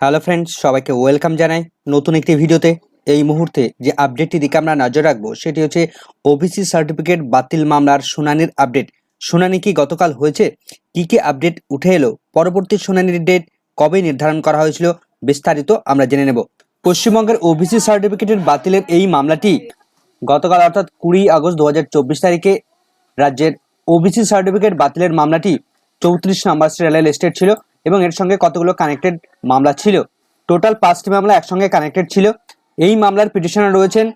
Hello friends সবাইকে welcome জানাই নতুন একটি ভিডিওতে। এই মুহূর্তে যে আপডেটটি দিকে আমরা নজর রাখব, সেটি হচ্ছে ওবিসি সার্টিফিকেট বাতিল মামলার শুনানির আপডেট শুনানি কি গতকাল হয়েছে? কি কি আপডেট উঠে এলো? পরবর্তী শুনানির ডেট কবে নির্ধারণ করা হয়েছিল? বিস্তারিত আমরা জেনে নেব। পশ্চিমবঙ্গের ওবিসি সার্টিফিকেটের বাতিলের এই মামলাটি গতকাল অর্থাৎ কুড়ি আগস্ট দু হাজার চব্বিশ তারিখে রাজ্যের ওবিসি সার্টিফিকেট বাতিলের মামলাটি চৌত্রিশ নাম্বার সিরিয়াল স্টেট ছিল। এবং এর সঙ্গে কতগুলো কানেক্টেড মামলা ছিল? টোটাল পাঁচটি মামলা একসঙ্গে কানেক্টেড ছিল। এই মামলার পিটিশনার রয়েছেন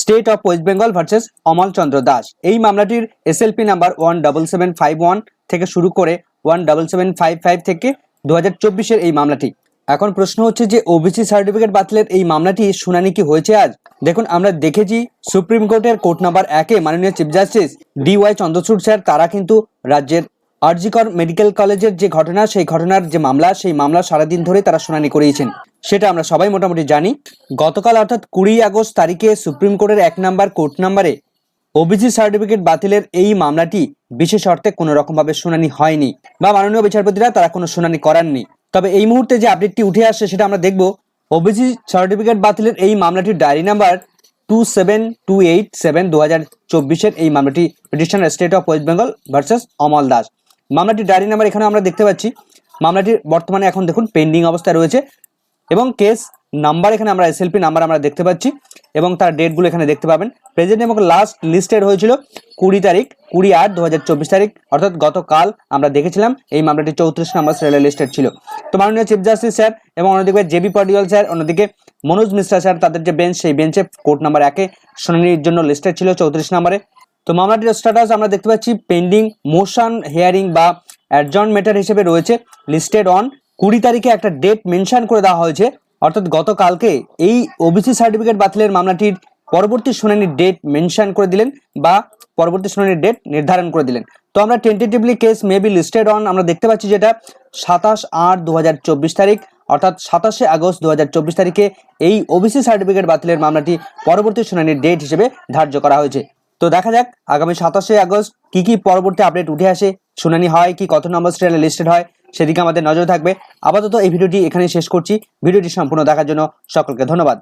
state of West Bengal versus Amal Chandra Das এই মামলাটির SLP number one double seven five one থেকে শুরু করে one double seven five five থেকে দু হাজার চব্বিশের এই মামলাটি। এখন প্রশ্ন হচ্ছে যে ওবিসি সার্টিফিকেট বাতিলের এই মামলাটি শুনানি কি হয়েছে আজ? দেখুন, আমরা দেখেছি সুপ্রিম কোর্টের কোর্ট নাম্বার একে মাননীয় chief justice D Y Chandrachud sir তারা কিন্তু রাজ্যের আরজিকর মেডিকেল কলেজের যে ঘটনা, সেই ঘটনার যে মামলা, সেই মামলা সারাদিন ধরে তারা শুনানি করিয়েছেন। সেটা আমরা সবাই মোটামুটি জানি। গতকাল অর্থাৎ কুড়ি আগস্ট তারিখে সুপ্রিম কোর্টের এক নাম্বার কোর্ট নাম্বারে ওবিসি সার্টিফিকেট বাতিলের এই মামলাটি বিশেষ অর্থে কোনো রকমভাবে শুনানি হয়নি বা মাননীয় বিচারপতিরা তারা কোনো শুনানি করাননি। তবে এই মুহূর্তে যে আপডেটটি উঠে আসছে সেটা আমরা দেখব। ওবিসি সার্টিফিকেট বাতিলের এই মামলাটির diary number two seven two eight seven দু হাজার চব্বিশের এই মামলাটি petition state of West Bengal versus Amal Das. মামলাটির diary number এখানে আমরা দেখতে পাচ্ছি। মামলাটির বর্তমানে এখন দেখুন পেন্ডিং অবস্থায় রয়েছে এবং কেস নাম্বার এখানে আমরা এসএলপি নাম্বার আমরা দেখতে পাচ্ছি এবং তার ডেটগুলো এখানে দেখতে পাবেন। প্রেজেন্ট এবং লাস্ট লিস্টেড হয়েছিল কুড়ি তারিখ, কুড়ি আট দু তারিখ, অর্থাৎ গতকাল আমরা দেখেছিলাম এই মামলাটি চৌত্রিশ নম্বর সিরিয়ালে লিস্টেড ছিল। তো মাননীয় চিফ জাস্টিস স্যার এবং অন্যদিকে জেবি পাডিয়াল স্যার, অন্যদিকে মনোজ মিশ্রা স্যার, তাদের যে বেঞ্চ সেই বেঞ্চে কোর্ট নাম্বার একে শুনানির জন্য লিস্টেড ছিল চৌত্রিশ নম্বরে। তো মামলাটির স্ট্যাটাস আমরা দেখতে পাচ্ছি পেন্ডিং মোশন হিয়ারিং বা অ্যাডজন ম্যাটার হিসেবে রয়েছে লিস্টেড অন কুড়ি তারিখে একটা ডেট মেনশন করে দেওয়া হয়েছে। অর্থাৎ গতকালকে এই ওবিসি সার্টিফিকেট বাতিলের মামলাটির পরবর্তী শুনানির ডেট মেনশন করে দিলেন বা পরবর্তী শুনানির ডেট নির্ধারণ করে দিলেন। তো আমরা tentatively case may be listed on আমরা দেখতে পাচ্ছি যেটা সাতাশ আট দু তারিখ, অর্থাৎ সাতাশে আগস্ট দু হাজার চব্বিশ তারিখে এই ওবিসি সার্টিফিকেট বাতিলের মামলাটি পরবর্তী শুনানির ডেট হিসেবে ধার্য করা হয়েছে। তো দেখা যাক, আগামী সাতাশে আগস্ট কি কি পরবর্তী আপডেট উঠে আসে, শুনানি হয় কি কত নম্বর সিরিয়ালে লিস্টেড হয়, সেদিকে আমাদের নজর থাকবে। আপাতত এই ভিডিওটি এখানে শেষ করছি। ভিডিওটি সম্পূর্ণ দেখার জন্য সকলকে ধন্যবাদ।